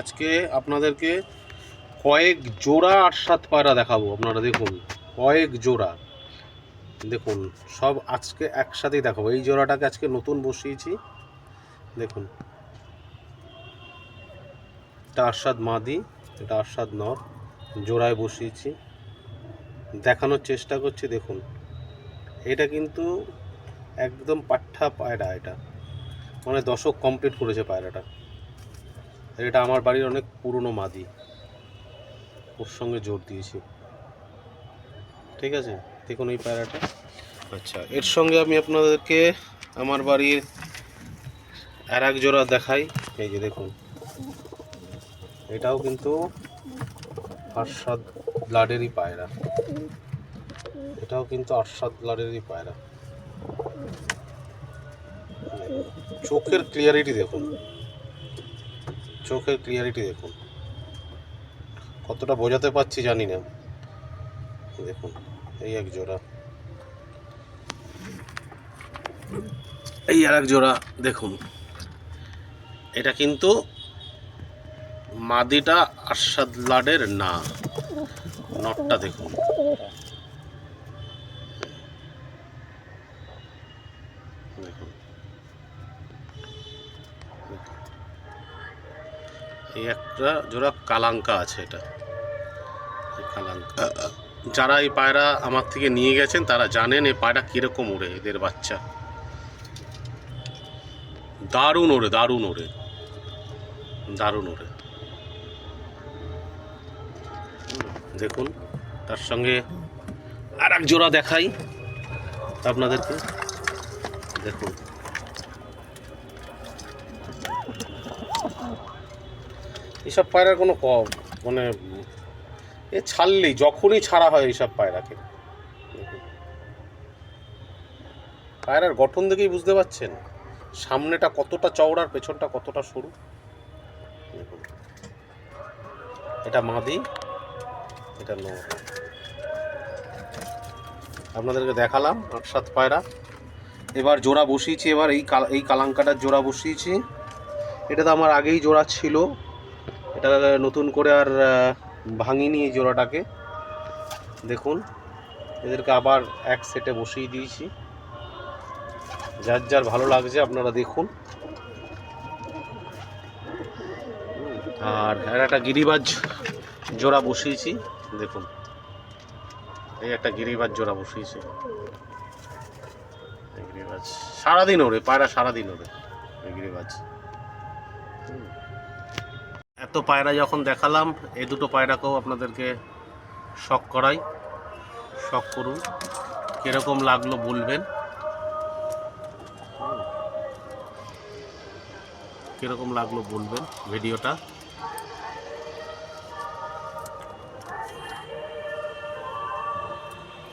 আজকে আপনাদেরকে কয়েক জোড়া আট সাত পায়রা দেখাবো, আপনারা দেখুন, কয়েক জোড়া। দেখুন, সব আজকে একসাথেই দেখাবো। এই জোড়াটাকে আজকে নতুন বসিয়েছি, দেখুন। এটা আরশাদ মাদি, এটা আরশাদ নর, জোড়ায় বসিয়েছি। দেখানোর চেষ্টা করছি, দেখুন। এটা কিন্তু একদম পাঠা পায়রা এটা। মানে দশক কমপ্লিট করেছে পায়রাটা। এটা আমার বাড়ির অনেক পুরনো মাদি। ওর সঙ্গে জোর দিয়েছি। ঠিক আছে? দেখুন এই পায়রাটা। আচ্ছা এর সঙ্গে আমি আপনাদেরকে আমার বাড়ির আর এক জোড়া দেখাই। এই যে দেখুন। এটাও কিন্তু আরশাদ ব্লাডেরই পায়রা। এটাও কিন্তু আরশাদ ব্লাডেরই পায়রা। চোখের ক্লিয়ারিটি দেখুন। চোখের ক্লিয়ারিটি দেখুন। কতটা বোঝাতে পারছি জানি না। দেখুন, এই এক জোড়া। এই আর এক জোড়া, দেখুন। এটা কিন্তু মাদিটা আরশাদ লাডের না। নটটা দেখুন। দেখুন। এই একটা জোড়া কালাঙ্কা আছে এটা। কালাঙ্কা। যারা এই পায়রা আমার থেকে নিয়ে গেছেন, তারা জানেন এই পায়রা কীরকম ওড়ে এদের বাচ্চা। দারুণ ওড়ে দারুণ ওড়ে দারুণ ওড়ে দেখুন, তার সঙ্গে আর এক জোড়া দেখাই আপনাদেরকে। দেখুন। এসব পায়রার কোনো মানে এ ছাড়লেই, যখনই ছাড়া হয় এইসব পায়রাকে। পায়রার গঠন দেখেই বুঝতে পারছেন? সামনেটা কতটা চওড়ার পেছনটা কতটা সরু? এটা মাদি, এটা নর। আপনাদেরকে দেখালাম, আট, সাত পায়রা। এবার জোড়া বসিয়েছি, এবার এই এই কালাঙ্কাটার জোড়া বসিয়েছি। এটা তো আমার আগেই জোড়া ছিল। এটা নতুন করে আর ভাঙিনি এই জোড়াটাকে। দেখুন, এদেরকে আবার এক সেটে বসিয়ে দিয়েছি। যার যার ভালো লাগছে আপনারা দেখুন। আর একটা গিরিবাজ জোড়া বসিয়েছি, দেখুন। এই একটা গিরিবাজ জোড়া বসিয়েছি। গিরিবাজ সারাদিন ওরে, পায়রা সারাদিন ওরে গিরিবাজ। হুম। এত পায়রা যখন দেখালাম এই দুটো পায়রাকেও আপনাদেরকে শখ করাই শখ করুন, কীরকম লাগল বলবেন। কীরকম লাগল বলবেন ভিডিওটা